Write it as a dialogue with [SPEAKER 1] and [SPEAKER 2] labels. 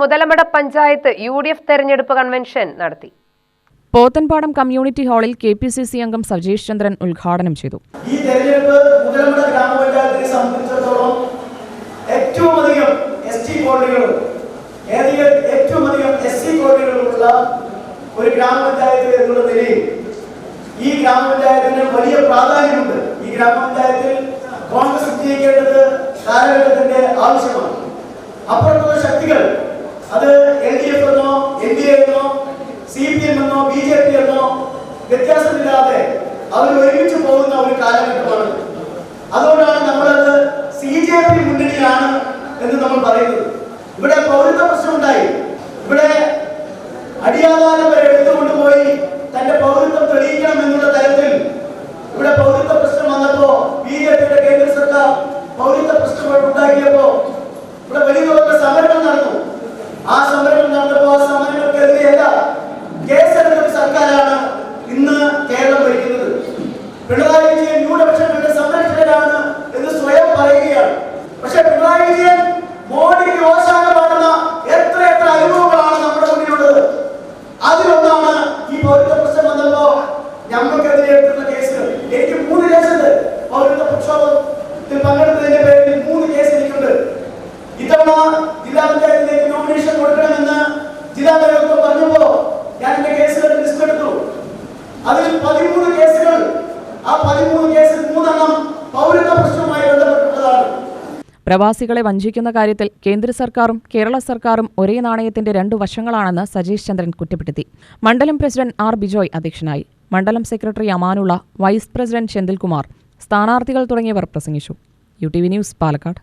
[SPEAKER 1] Muthalamada panchayat U D F തെരഞ്ഞെടുപ്പ് convention നടത്തി.
[SPEAKER 2] Pothanpadam community ഹാളിൽ കെ പി സി സി അംഗം സജീഷ് ചന്ദ്രൻ ഉദ്ഘാടനം ചെയ്തു.
[SPEAKER 3] ഈ തെരഞ്ഞെടുപ്പ് മുതലമട ഗ്രാമപഞ്ചായത്തിനെ സംബന്ധിച്ചിടത്തോളം ഏറ്റവും അധികം എസ് ടി കോളനികളും ഏറ്റവും അധികം എസ് സി കോളനികളുമുള്ള ഒരു ഗ്രാമപഞ്ചായത്ത് എന്നുള്ള നിലയിൽ ഈ ഗ്രാമപഞ്ചായത്തിന് വലിയ പ്രാധാന്യമുണ്ട്. ഈ ഗ്രാമപഞ്ചായത്തിൽ കോൺഗ്രസ് വിജയിക്കേണ്ടത് കാലഘട്ടത്തിന്റെ ആവശ്യമാണ്. അപ്പുറത്തുള്ള ശക്തികൾ അത് എൽ ഡി എഫ് എന്നോ എൻ ഡി എ എന്നോ സി പി എം എന്നോ ബി ജെ പി എന്നോ വ്യത്യാസമില്ലാതെ അവർ ഒരുമിച്ച് പോകുന്ന ഒരു കാലഘട്ടമാണ്. അതുകൊണ്ടാണ് നമ്മളത് സി ജെ പി മുന്നണിയാണ് എന്ന് നമ്മൾ പറയുന്നത്. ഇവിടെ പൗരത്വ പ്രശ്നമുണ്ടായി. ഇവിടെ അടിയാധാരം വരെ എടുത്തുകൊണ്ടുപോയി തന്റെ പൗരത്വം തെളിയിക്കണം എന്നുള്ള തരത്തിൽ ഇവിടെ പൗരത്വ പ്രശ്നം വന്നപ്പോ ബി ജെ പിയുടെ കേന്ദ്ര സർക്കാർ പൗരത്വ പ്രശ്നം ഉണ്ടാക്കിയപ്പോ ഇവിടെ വലിയ ആ ജില്ലാ നോമിനേഷൻ കൊടുക്കണമെന്ന് ജില്ലാ നേതൃത്വം പറഞ്ഞപ്പോ ഞാൻ എന്റെ കേസുകളുടെ ലിസ്റ്റ് എടുത്തു. അതിൽ പതിമൂന്ന് കേസുകൾ ആ പതിമൂന്ന് കേസിൽ മൂന്നെണ്ണം പൗരത്വ പ്രശ്നവുമായി ബന്ധപ്പെട്ടുള്ളതാണ്.
[SPEAKER 2] പ്രവാസികളെ വഞ്ചിക്കുന്ന കാര്യത്തിൽ കേന്ദ്ര സർക്കാരും കേരള സർക്കാരും ഒരേ നാണയത്തിന്റെ രണ്ടു വശങ്ങളാണെന്ന് സജീഷ് ചന്ദ്രൻ കുറ്റപ്പെടുത്തി. മണ്ഡലം പ്രസിഡന്റ് ആർ ബിജോയ് അധ്യക്ഷനായി. മണ്ഡലം secretary Amanulla vice president Chenthilkumar. സ്ഥാനാർത്ഥികൾ തുടങ്ങിയവർ പ്രസംഗിച്ചു. U T V news Palakkad.